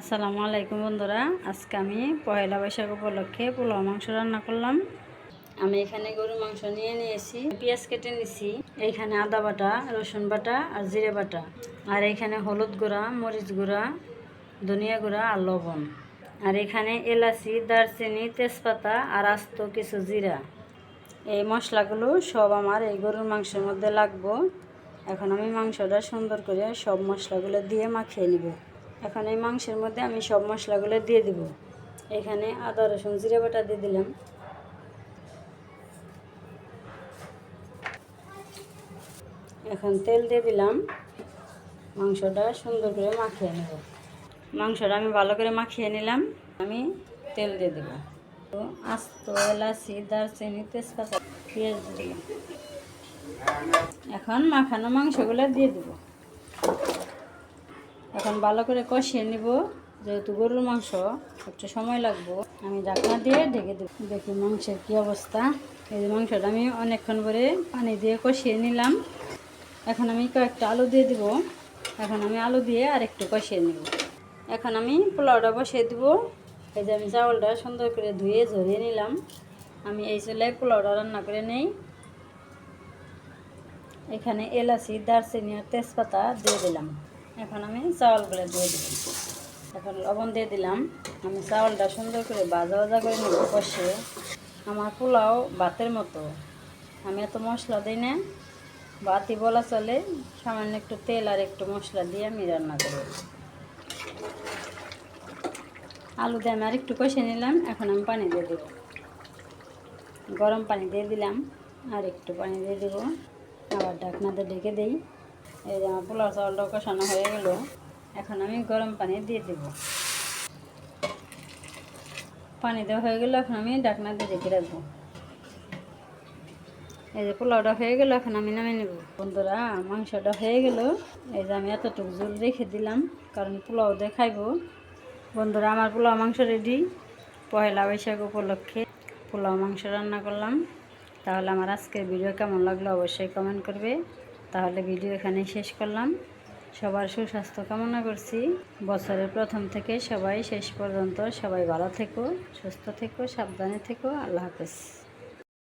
আসসালামু আলাইকুম বন্ধুরা। আজকে আমি পয়লা বৈশাখ উপলক্ষে পোলাও মাংস রান্না করলাম। আমি এখানে গরু মাংস নিয়ে নিয়েছি। পেঁয়াজ কেটে নিয়েছি এইখানে আদা বাটা, রসুন বাটা আর জিরে বাটা। আর এখানে হলুদ গুঁড়া, মরিচ গুঁড়া, ধনিয়া গুঁড়া আর লবণ। আর এখানে এলাচি, দারচিনি, তেজপাতা আর আস্ত কিছু জিরা। এই মশলাগুলো সব আমার এই গরুর মাংসের মধ্যে লাগবো। এখন আমি মাংসটা সুন্দর করে সব মশলাগুলো দিয়ে মাখিয়ে নিব। এখন এই মাংসের মধ্যে আমি সব মশলাগুলো দিয়ে দিব। এখানে আদা, রসুন, জিরে বাটা দিয়ে দিলাম। এখন তেল দিয়ে দিলাম। মাংসটা সুন্দর করে মাখিয়ে নেব। মাংসটা আমি ভালো করে মাখিয়ে নিলাম। আমি তেল দিয়ে দেবো। তো আস্ত, এলাচি, দারচিনি, তেজপাতা, পেঁয়াজ দিয়ে এখন মাখানো মাংসগুলো দিয়ে দেবো। এখন ভালো করে কষিয়ে নিব, যেহেতু গরুর মাংস, একটু সময় লাগবো। আমি ঢাকনা দিয়ে ঢেকে দেবো। দেখি মাংসের কী অবস্থা। এই যে মাংসটা আমি অনেকক্ষণ করে পানি দিয়ে কষিয়ে নিলাম। এখন আমি কয়েকটা আলু দিয়ে দিব। এখন আমি আলু দিয়ে আর একটু কষিয়ে নিব। এখন আমি পোলাওটা বসিয়ে দিব। এই যে আমি চাউলটা সুন্দর করে ধুয়ে ঝরিয়ে নিলাম। আমি এই চুলায় পোলাওটা রান্না করে নেই। এখানে এলাচি, দারচিনি আর তেজপাতা দিয়ে দিলাম। এখন আমি চাউলগুলো দিয়ে দিলাম। এখন লবণ দিয়ে দিলাম। আমি চাউলটা সুন্দর করে ভাজা ভাজা করে নেব কষে। আমার পোলাও ভাতের মতো। আমি এত মশলা দিই না। বাতি বলা চলে। সামান্য একটু তেল আর একটু মশলা দিয়ে আমি রান্না করি আলু দিয়ে আমি আর একটু কষে নিলাম। এখন আমি পানি দিয়ে দেব। গরম পানি দিয়ে দিলাম। আর একটু পানি দিয়ে দেবো। আবার ঢাকনাতে ঢেকে দিই। এই যে আমার পোলাও চাউলটা কষানো হয়ে গেল। এখন আমি গরম পানি দিয়ে দেব। পানি দেওয়া হয়ে গেল, এখন আমি ঢাকনাতে ঢেকে রাখব। এই যে পোলাওটা হয়ে গেল, এখন আমি নামে নেব। বন্ধুরা, মাংসটা হয়ে গেল। এই যে আমি এতটুকু জল রেখে দিলাম, কারণ পোলাও দিয়ে খাইবো। বন্ধুরা, আমার পোলাও মাংস রেডি পয়লা বৈশাখ উপলক্ষে পোলাও মাংস রান্না করলাম। তাহলে আমার আজকের ভিডিও কেমন লাগল অবশ্যই কমেন্ট করবে। তাহলে ভিডিও এখানেই শেষ করলাম। সবার সুস্বাস্থ্য কামনা করছি। বছরের প্রথম থেকে সবাই শেষ পর্যন্ত সবাই ভালো থেকো, সুস্থ থেকো, সাবধানে থেকো। আল্লাহ হাফেজ।